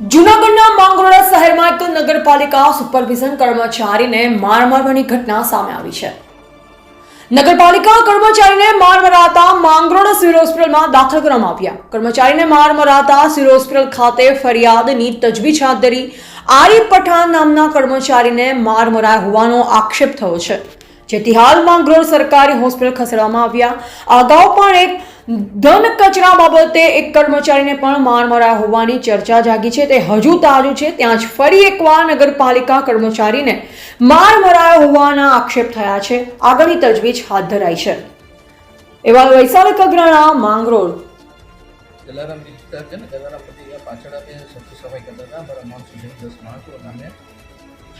જૂનાગઢના માંગરોળા શહેરમાં એક નગરપાલિકા સુપરવિઝન કર્મચારીને માર મારવાની ઘટના સામે આવી છે. નગરપાલિકા કર્મચારીને માર મરાતા માંગરોળ સિવિલ હોસ્પિટલમાં દાખલ કરવામાં આવ્યા. કર્મચારીને માર મરાતા સિવિલ હોસ્પિટલ ખાતે ફરિયાદની તજવીજ હાથ ધરી આરી પઠાણ નામના કર્મચારીને માર મરાયા હોવાનો આક્ષેપ થયો છે. જેથી હાલ માંગરોળ સરકારી હોસ્પિટલ ખસેડવામાં આવ્યા. અગાઉ પણ એક ધન કચરા બાબતે એક કર્મચારીને પણ માર મરાયા હોવાની ચર્ચા જાગી છે. તે હજુ તાજું છે. ત્યાં જ ફરી એકવાર નગરપાલિકા કર્મચારીને માર મરાયો હોવાના આક્ષેપ થયા છે. આગળની તજવીજ હાથ ધરાઈ છે. એવા વૈશાલી કગરાણા, માંગરોળ. જલારામ પાછળ અમે સફાઈ કરતા હતા. અમારા માણસો દસ માણસો હતા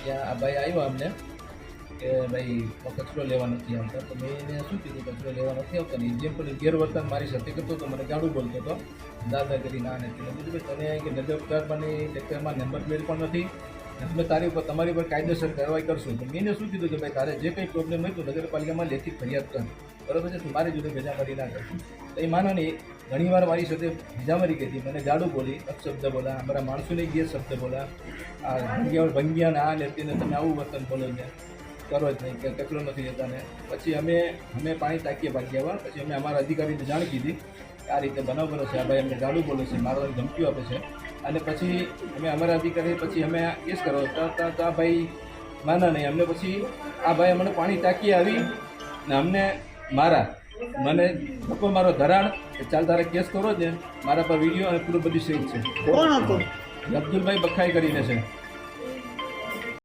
ત્યાં આ ભાઈ આવ્યો અમને. કે ભાઈ કચરો લેવા નથી આવતા. તો મેં એને શું કીધું, કચરો લેવા નથી આવતા ને જે પણ ગેરવર્તન મારી સાથે કરતો હતો, મને ગાડું બોલતો હતો. દાદાગીરી ના નથી કીધું, ભાઈ, તને કે નજરકારની ટેક્ટરમાં નંબર પ્લેટ પણ નથી. અમે તારી ઉપર, તમારી ઉપર કાયદેસર કાર્યવાહી કરશું. તો મેં એને શું કીધું કે, ભાઈ, તારે જે કંઈ પ્રોબ્લેમ હોય તો નગરપાલિકામાં લેખિત ફરિયાદ કર. બરાબર છે? તું મારી જોડે ભેજામારી ના કરશું તો એ માનો નહીં ઘણી વાર મારી સાથે ભેજામારી કરી મને જાડું બોલી, અપશબ્દ બોલા, અમારા માણસોને ગેર શબ્દ બોલા. આ ભંગિયા ભંગિયાને આ લેતીને તમે આવું વર્તન બોલો ને કરો જ નહીં કે કચરો નથી જતા ને. પછી અમે અમે પાણી ટાંકીએ ભાગી આવ્યા પછી અમે અમારા અધિકારીને જાણ કીધી કે આ રીતે બનાવ બનો છે આ ભાઈ અમને ગાડું બોલે છે મારો ધમકીઓ આપે છે. અને પછી અમે અમારા અધિકારી પછી અમે કેસ કરો તો આ ભાઈ માના નહીં. અમને પછી આ ભાઈ અમને પાણી ટાંકી આવી ને અમને મારા મને ધક્કો મારો ધરાણ ચાલ તારે કેસ કરો છે મારા પર વીડિયો અને પૂરું બધી સેજ છે. કોણ હતું? અબ્દુલભાઈ બખાઈ કરીને છે.